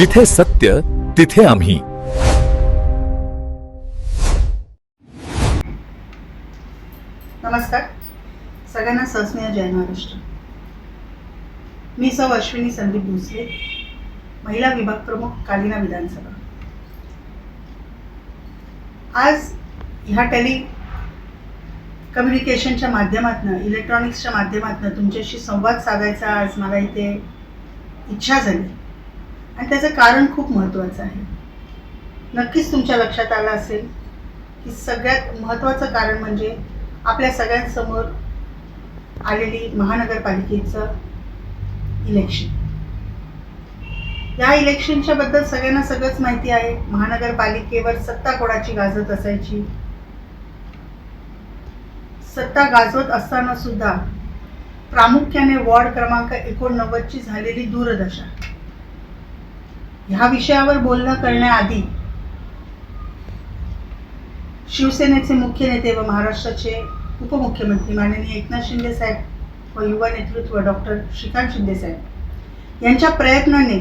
जिथे सत्य तिथे आम्ही. नमस्कार. सगळ्यांना सहस्नेह जय महाराष्ट्र. मी सौ अश्विनी संदीप भोसले महिला विभाग प्रमुख कालिना विधानसभा. आज ह्या टेली कम्युनिकेशनच्या माध्यमातून इलेक्ट्रॉनिक्सच्या माध्यमातून तुमच्याशी संवाद साधायचा. आज मला इथे इच्छा झाली. आणि त्याचं कारण खूप महत्त्वाचं आहे. नक्कीच तुमच्या लक्षात आलं असेल की सगळ्यात महत्त्वाचं कारण म्हणजे आपल्या सगळ्यांसमोर आलेली महानगरपालिकेचं इलेक्शन या इलेक्शनच्या बद्दल सगळ्यांना सगळंच माहिती आहे. महानगरपालिकेवर सत्ता कोणाची गाजत असायची? सत्ता गाजवत असताना सुद्धा प्रामुख्याने वॉर्ड क्रमांक एकोणनव्वदची झालेली दूरदशा. ह्या विषयावर बोलणं करण्याआधी शिवसेनेचे मुख्य नेते व महाराष्ट्राचे उपमुख्यमंत्री माननीय एकनाथ शिंदे साहेब व युवा नेतृत्व डॉक्टर श्रीकांत शिंदे साहेब यांच्या प्रयत्नाने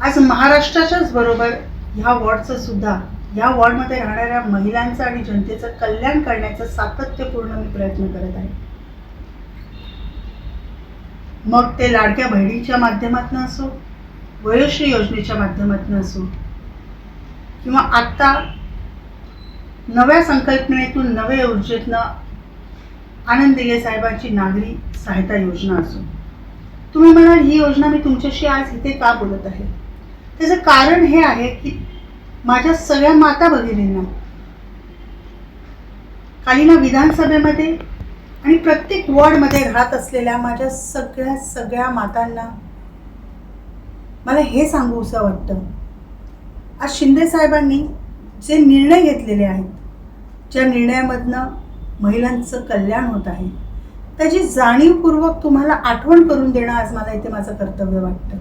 आज महाराष्ट्राच्याच बरोबर ह्या वॉर्डचं सुद्धा या वॉर्डमध्ये राहणाऱ्या महिलांचं आणि जनतेचं कल्याण करण्याचा सातत्यपूर्ण मी प्रयत्न करत आहे. मग ते लाडक्या बहिणीच्या माध्यमातून असो वयोश्री योजनेच्या माध्यमातून असो किंवा आत्ता नव्या संकल्पनेतून नव्या ऊर्जेतनं आनंद दिले साहेबांची नागरी सहायता योजना असो. तुम्ही म्हणाल ही योजना मी तुमच्याशी आज इथे का बोलत आहे? त्याचं कारण हे आहे की माझ्या सगळ्या माता भगिनींना कालिना विधानसभेमध्ये आणि प्रत्येक वॉर्डमध्ये राहत असलेल्या माझ्या सगळ्या सगळ्या मातांना मला हे सांगूसं वाटतं. आज शिंदे साहेबांनी जे निर्णय घेतलेले आहेत ज्या निर्णयामधनं महिलांचं कल्याण होत आहे त्याची जाणीवपूर्वक तुम्हाला आठवण करून देणं आज मला इथे माझं कर्तव्य वाटतं.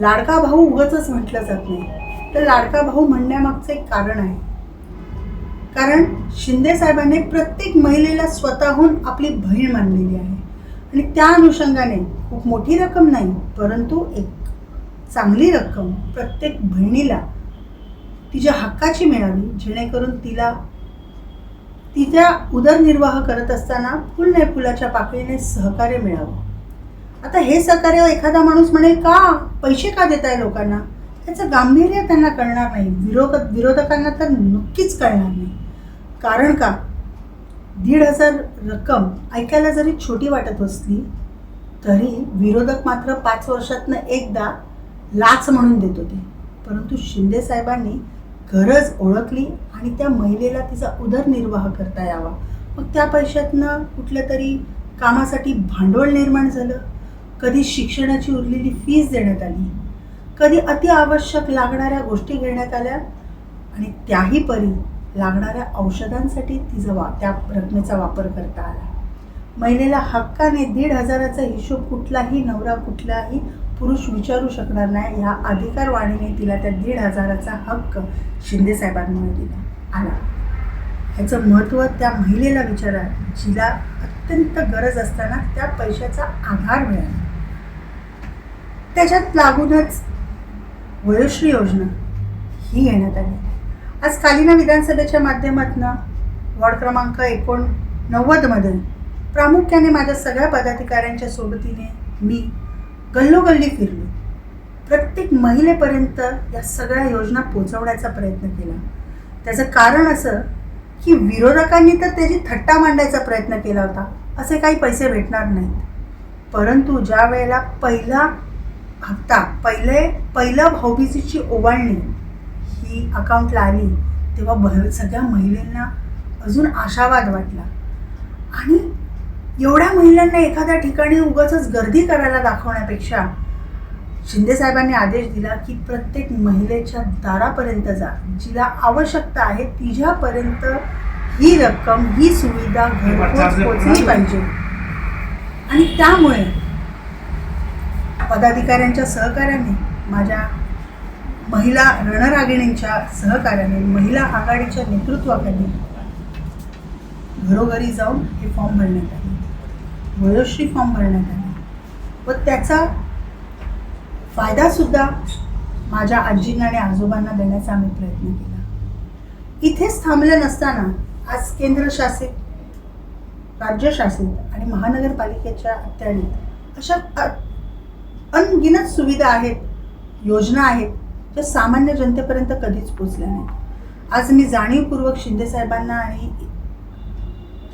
लाडका भाऊ उगच म्हटलं जात नाही. तर लाडका भाऊ म्हणण्यामागचं एक कारण आहे. कारण शिंदे साहेबांनी प्रत्येक महिलेला स्वतःहून आपली बहीण मानलेली आहे. आणि त्या अनुषंगाने खूप मोठी रक्कम नाही परंतु एक चांगली रक्कम प्रत्येक बहिणीला तिच्या हक्काची मिळावी जेणेकरून तिला तिच्या उदरनिर्वाह करत असताना फुल नाही फुलाच्या पाकळीने सहकार्य मिळावं. आता हे सहकार्य एखादा माणूस म्हणेल का? पैसे का देत आहे लोकांना? त्याचं गांभीर्य त्यांना कळणार नाही विरोध विरोधकांना तर नक्कीच कळणार नाही. कारण का? दीड हजार रक्कम ऐकायला जरी छोटी वाटत असली तरी विरोधक मात्र पाच वर्षातनं एकदा लाच म्हणून देत होते. परंतु शिंदे साहेबांनी गरज ओळखली आणि त्या महिलेला तिचा उदरनिर्वाह करता यावा. मग त्या पैशातनं कुठल्या तरी कामासाठी भांडवल निर्माण झालं. कधी शिक्षणाची उरलेली फीज देण्यात आली. कधी अति आवश्यक लागणाऱ्या गोष्टी घेण्यात आल्या. आणि त्याही परी लागणाऱ्या औषधांसाठी तिचा वा त्या रकमेचा वापर करता आला. महिलेला हक्काने दीड हजाराचा हिशोब कुठलाही नवरा कुठलाही पुरुष विचारू शकणार नाही ह्या अधिकारवाणीने तिला त्या दीड हजाराचा हक्क शिंदेसाहेबांमुळे दिला आला. ह्याचं महत्त्व त्या महिलेला विचारा जिला अत्यंत गरज असताना त्या पैशाचा आधार मिळाला. त्याच्यात लागूनच वयोश्री योजना ही घेण्यात आली. आज कालिना विधानसभेच्या माध्यमातून वॉर्ड क्रमांक एकोणनव्वदमध्ये प्रामुख्याने माझ्या सगळ्या पदाधिकाऱ्यांच्या सोबतीने मी गल्लोगल्ली फिरलो. प्रत्येक महिलेपर्यंत या सगळ्या योजना पोचवण्याचा प्रयत्न केला. त्याचं कारण असं की विरोधकांनी तर त्याची थट्टा मांडायचा प्रयत्न केला होता. असे काही पैसे भेटणार नाहीत. परंतु ज्या वेळेला पहिला हप्ता पहिले पहिलं भाऊबीजीची ओवाळणी ती अकाउंटला आली तेव्हा भ सगळ्या महिलांना अजून आशावाद वाटला. आणि एवढ्या महिलांना एखाद्या ठिकाणी उगाच गर्दी करायला दाखवण्यापेक्षा शिंदे साहेबांनी आदेश दिला की प्रत्येक महिलेच्या दारापर्यंत जा. जिला आवश्यकता आहे तिच्यापर्यंत ही रक्कम ही सुविधा घरपोच पोचली पाहिजे. आणि त्यामुळे पदाधिकाऱ्यांच्या सहकार्याने माझ्या महिला रणरागिणींच्या सहकार्याने महिला आघाडीच्या नेतृत्वाखाली घरोघरी जाऊन हे फॉर्म भरण्यात आले. वयोश्री फॉर्म भरण्यात आले. व त्याचा फायदासुद्धा माझ्या आजींना आणि आजोबांना देण्याचा आम्ही प्रयत्न केला. इथेच थांबलं नसताना आज केंद्रशासित राज्यशासित आणि महानगरपालिकेच्या अत्याणीत अशा अ- अनगिनत सुविधा आहेत योजना आहेत त्या सामान्य जनतेपर्यंत कधीच पोचल्या नाहीत. आज मी जाणीवपूर्वक शिंदे साहेबांना आणि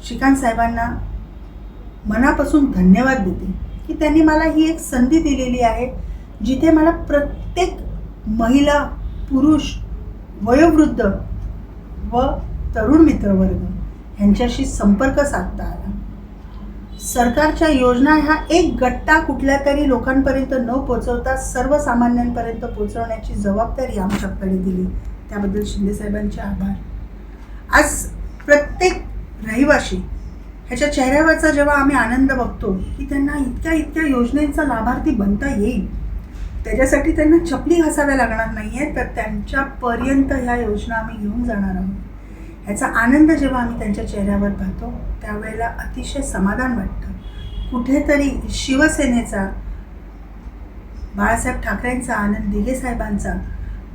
श्रीकांत साहेबांना मनापासून धन्यवाद देते की त्यांनी मला ही एक संधी दिलेली आहे जिथे मला प्रत्येक महिला पुरुष वयोवृद्ध व तरुण मित्रवर्ग यांच्याशी संपर्क साधता आला. सरकारच्या योजना ह्या एक गट्टा कुठल्या तरी लोकांपर्यंत न पोचवता सर्वसामान्यांपर्यंत पोचवण्याची जबाबदारी आमच्याकडे दिली. त्याबद्दल शिंदेसाहेबांचे आभार. आज प्रत्येक रहिवाशी ह्याच्या चेहऱ्यावरचा जेव्हा आम्ही आनंद बघतो की त्यांना इतक्या इतक्या योजनेचा लाभार्थी बनता येईल त्याच्यासाठी त्यांना चपली घासाव्या लागणार नाही आहे तर त्यांच्यापर्यंत ह्या योजना आम्ही घेऊन जाणार आहोत. ह्याचा आनंद जेव्हा आम्ही त्यांच्या चेहऱ्यावर पाहतो त्यावेळेला अतिशय समाधान वाटतं. कुठेतरी शिवसेनेचा बाळासाहेब ठाकरेंचा आनंद दिघे साहेबांचा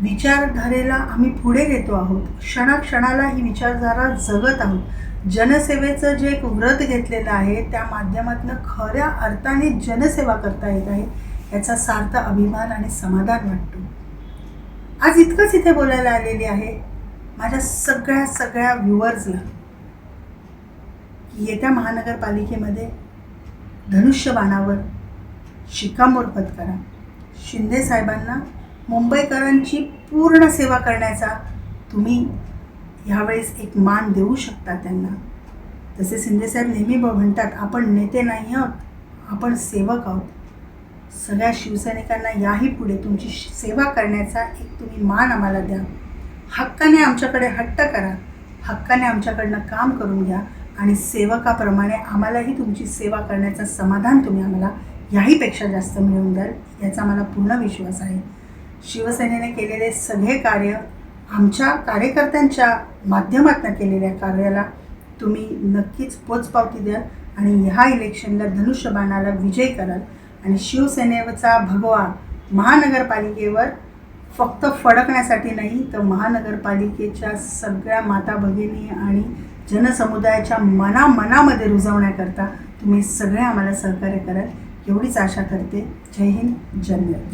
विचारधारेला आम्ही पुढे घेतो आहोत. क्षणाक्षणाला ही विचारधारा जगत आहोत. जनसेवेचं जे एक व्रत घेतलेलं आहे त्या माध्यमातून खऱ्या अर्थाने जनसेवा करता येत आहे याचा सार्थ अभिमान आणि समाधान वाटतो. आज इतकंच इथे बोलायला आलेली आहे. माझ्या सगळ्या सगळ्या व्ह्युअर्सला की येत्या महानगरपालिकेमध्ये धनुष्यबाणावर शिक्कामोर्फत करा. शिंदे साहेबांना मुंबईकरांची पूर्ण सेवा करण्याचा तुम्ही ह्यावेळेस एक मान देऊ शकता त्यांना. तसे शिंदेसाहेब नेहमी म्हणतात आपण नेते नाही आहोत आपण सेवक आहोत. सगळ्या शिवसैनिकांना याही पुढे तुमची श- सेवा करण्याचा एक तुम्ही मान आम्हाला द्या. हक्काने आमच्याकडे हट्ट करा हक्काने आमच्याकडनं काम करून घ्या आणि सेवकाप्रमाणे आम्हालाही तुमची सेवा करण्याचं समाधान तुम्ही आम्हाला याहीपेक्षा जास्त मिळवून द्याल याचा मला पूर्ण विश्वास आहे. शिवसेनेने केलेले सगळे कार्य आमच्या कार्यकर्त्यांच्या माध्यमातून केलेल्या कार्याला तुम्ही नक्कीच पोचपावती द्याल आणि ह्या इलेक्शनला धनुष्यबाणाला विजय कराल. आणि शिवसेनेचा भगवा महानगरपालिकेवर फक्त फडकण्यासाठी नाही तर महानगरपालिकेच्या सगळ्या माता भगिनी आणि जनसमुदायाच्या मनामनामध्ये रुजवण्याकरता तुम्ही सगळे आम्हाला सहकार्य कराल. एवढीच आशा करते. जय हिंद जय